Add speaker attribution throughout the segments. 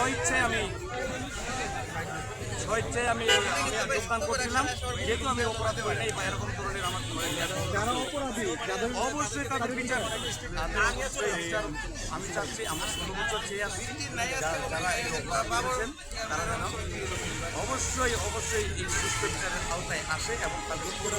Speaker 1: স্বইচ্ছায় আমি স্বইচ্ছায় আমি যোগদান করছিলাম। যেহেতু আমি অপরাধ করি নাই বা এরকম ধরনের আমার ইয়ে অবশ্যই তাদের বিচার আমি চাচ্ছি আমার ষোলো বছর চেয়ে আসছি যা- যারা এই অপরাধ করেছেন তারা যেন অবশ্যই অবশ্যই এই সুস্থ বিচারের আওতায় আসে এবং তাদের উপরে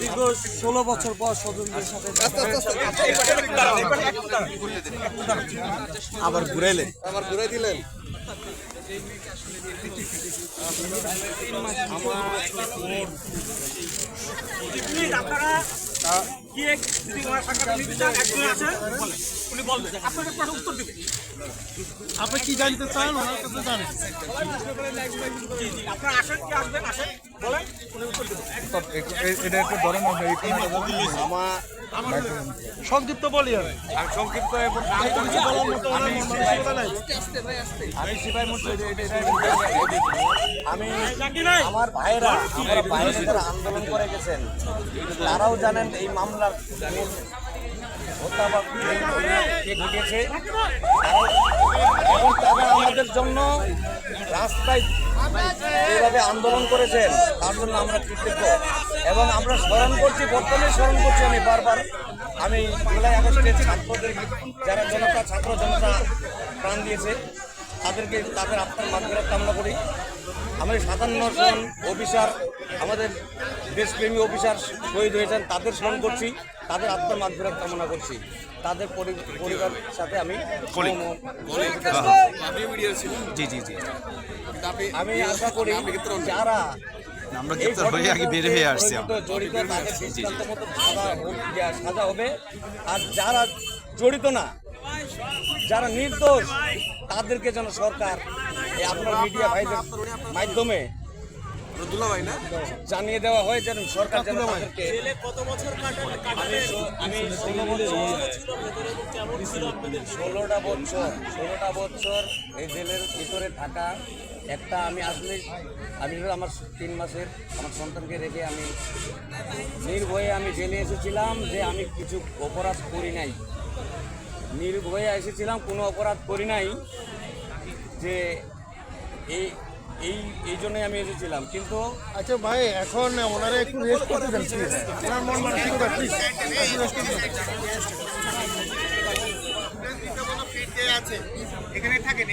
Speaker 2: দীর্ঘ ষোলো বছর পর স্বজনদের সাথে
Speaker 3: আবার ঘুরাইলেন? আবার ঘুরাই দিলেন
Speaker 1: আপনারা কি যদি ওনার সাক্ষাৎ নিতে চান? একজন আছে? উনি বলবেন আপনাদের প্রশ্ন উত্তর দিবে।
Speaker 2: আপনি কি জানতে চান? ওনার কাছে জানেন।
Speaker 1: আপনারা আসেন কি আসবেন আসেন। বলেন উনি উত্তর দেবেন।
Speaker 3: এটা একটু ধরেন আমার
Speaker 2: সংক্ষিপ্ত বলি আমি
Speaker 3: আমি সংক্ষিপ্ত
Speaker 2: আমি
Speaker 3: সিপাই আমি আমার ভাইরা আমার ভাইরা যারা আন্দোলন করে গেছেন তারাও জানেন এই মামলার মূল হত্যা বা কে ঘটিয়েছে। এবং তারা আমাদের জন্য রাস্তায় যেভাবে আন্দোলন করেছেন, তার জন্য আমরা কৃতজ্ঞ। এবং আমরা স্মরণ করছি, বর্তমানে স্মরণ করছি আমি বারবার। আমি জুলাই আগস্টের ছাত্রদের যারা জনতা, ছাত্র জনতা প্রাণ দিয়েছে, তাদেরকে তাদের আত্মার মাধ্যমে কামনা করি। আমাদের সাতান্ন জন অফিসার, আমাদের দেশপ্রেমী অফিসার শহীদ হয়েছেন তাদের স্মরণ করছি তাদের আত্মার মাধ্যমে কামনা করছি। তাদের পরি- পরিবারের সাথে আমি
Speaker 4: জি জি জি।
Speaker 3: আমি আশা করি যারা
Speaker 4: আমরা গ্রেপ্তার হয়ে আগে বের হয়ে আসছি
Speaker 3: ঘটনার
Speaker 4: আমরা
Speaker 3: সঙ্গে জড়িত তাদের সাজা হবে। আর যারা জড়িত না যারা নির্দোষ তাদেরকে যেন সরকার এই আপনার মিডিয়া ভাইদের মাধ্যমে জানিয়ে দেওয়া হয় যেন সরকার যেন তাদেরকে আমি ষো- আমি ষোলো বছর ষোলোটা বছর। ষোলোটা বছর এই জেলের ভিতরে থাকা একটা আমি আসলে আমি আমার তিন মাসের আমার সন্তানকে রেখে আমি নির্ভয়ে আমি জেলে এসেছিলাম যে আমি কিছু অপরাধ করি নাই। নির্ভয়ে এসেছিলাম কোনো অপরাধ করি নাই যে এই এই এই জন্যই আমি এসেছিলাম। কিন্তু
Speaker 2: আচ্ছা ভাই এখন ওনারা একটু রেস্ট করতে দেন। ওনার মন মানসিকতা প্লিজ
Speaker 1: এখানে থাকেন